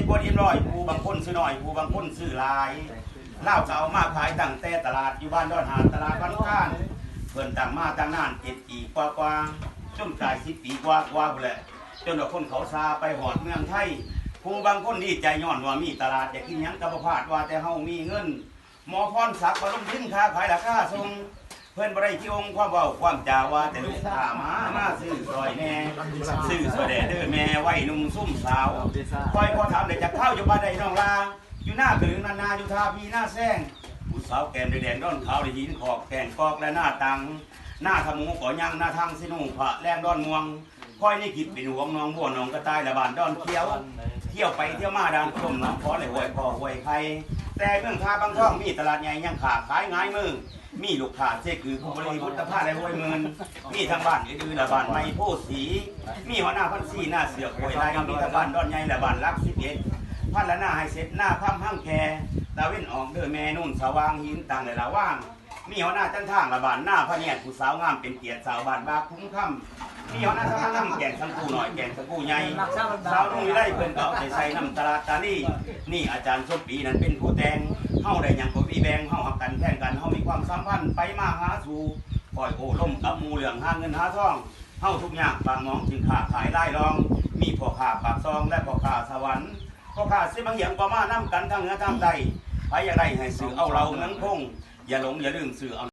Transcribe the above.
ส่กวดเอ็นร้อยผู้บางคนซื้อหน่อยผู้บางคนซื้อหลายเล่าวก็เอามาขายตั้งแต่ตลาดอยู่บ้านดอนหาดตลาดบ้านข้านเพิ่นตั้งมาตั้งนานเจ็ดปีกว่ากว่าจนกลายสิบปีกว่ากว่าพุ่นแหละจนว่าคนเขาซาไปหอดเมืองไทยผู้บางคนดีใจย้อนว่ามีตลาดอยากกินยังกระพาดว่าแต่เฮามีเงินหมอพรศักดิ์มาลงทุนค้าขายราคาส่ง เพิ่อนบ่ได้ที่องค์ความเว้าความจาว่าแต่ลูกค้ามามาซื้อซอยแน่ซื้อซอยแด่เด้อแม่ไว้นุ่มซุ่มสาวคอยพอถามได้จากข้าวอยู่บ้านใดน้องลาอยู่หน้าถึงนานาอยู่ทาพีหน้าแซงผู้สาวแก้มแดงด้อนขาวได้หินขอกแกงกอกและหน้าตัง หน้าขมูก่อยังหน้าทางสิหนูพระแรงดอนม่วงคอยนี่คิดเป็นห่วงน้องบัวน้องกระต่ายละบานดอนเขียว เที่ยวไปเที่ยวมาดานชมน้ำขอเลยหวยพอหวยใคร แต่เมืองทาบางช่องมีตลาดใหญ่ยังขาขายง่ายมือมีลูกค้าเสคือผู้บริพุทธภาพไรห้วยมืนมีทางบ้านอือละบ้านไม่โพสี มีหัวหน้าพันสี่หน้าเสือกหวยลายมีทางบ้านดอนใหญ่ละบ้านรักสิบเอ็ดพันละหน้าไฮเสร็จหน้าพัมห้างแคตาเว้นออกเด้อแม่นุ่นสว่างหินต่างเลยละว่าง มีหัวหน้าจันทางละบานหน้าพระเนียดผู้สาวงามเป็นเกียรติสาวบานบาคุ้มค่ำมีหัวหน้าทางน้ำแก่งสังกูหน่อยแก่งสังกูใหญ่สาวนุ่งวิไลเพิ่นก็เอาไปใส่น้ำตาลาตานี่นี่อาจารย์ชดปีนั้นเป็นผู้แต่งเฮาได้ยังบ่มีแบงเฮาหักกันแข่งกันเฮามีความสัมพันธ์ไปมาหาสู่คอยโอ้ล่มกับมู่เรื่องหาเงินหาทองเฮาทุกอย่างบางมองจึงค้าขายไล่รอง มีพ่อค้าปากซองและพ่อค้าสวรรค์พ่อค้าสิบางอย่างก็มานํกันทั้งเหนือทั้งใต้ไปอยากได้ให้ซื้อเอาเราเมืองคง อย่าหลงอย่าลืมสื่อเอา